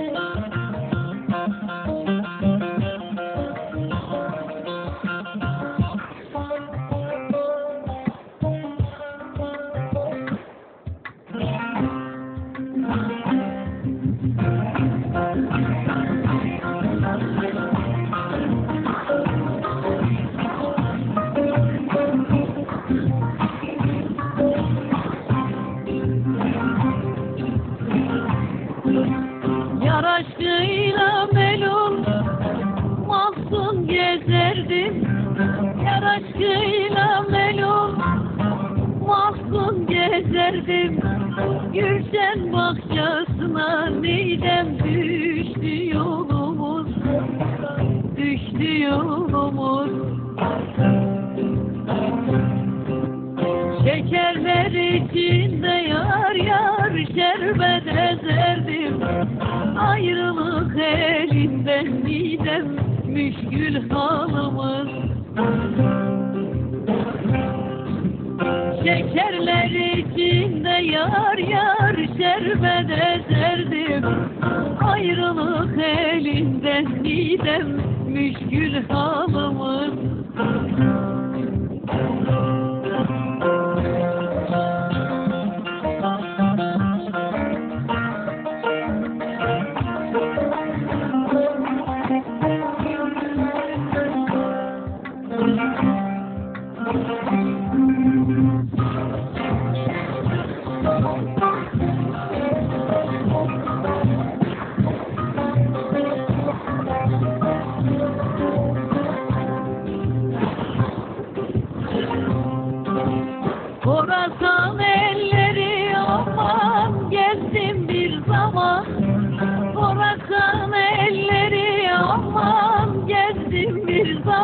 Thank you. Aşkıyla melul mahzun gezerdim. Yar aşkıyla melul mahzun gezerdim. Gülşen bahçesine neydem düştü yolumuz Düştü yolumuz müşkül halımız. Şekerler içinde yar yar şerbet ezerdim Ayrılık elinden midem müşkül halımız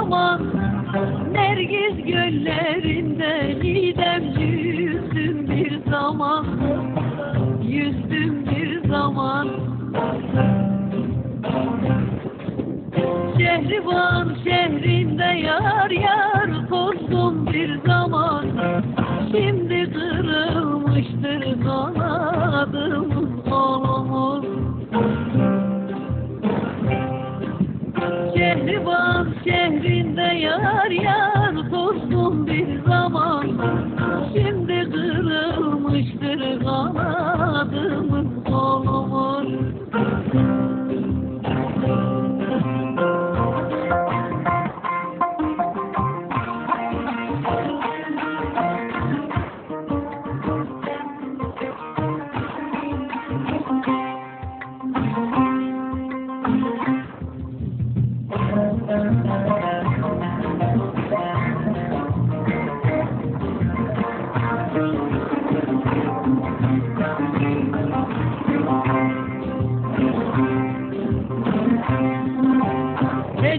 zaman Nergiz göllerinde gidem yüzdüm bir zaman Yüzdüm bir zaman. Şehriban şehrinde yar yar yar yar tozdum bir zaman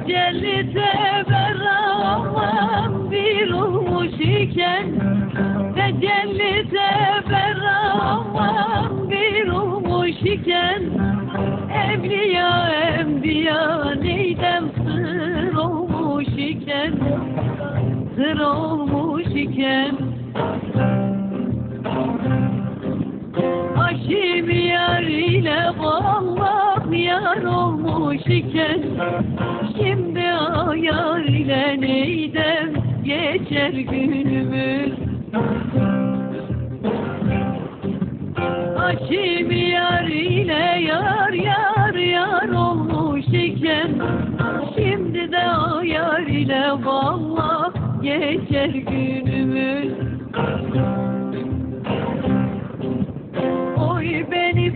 Tecelli teberraman bir olmuş iken. Tecelli teberraman bir olmuş iken. Evliya enbiya neydem sır olmuş iken? Sır olmuş iken diken Şimdi ayar ile neydem geçer günümüz? Açım yar ile yar yar yar olmuş iken Şimdi de ayar ile valla geçer günümüz. Oy beni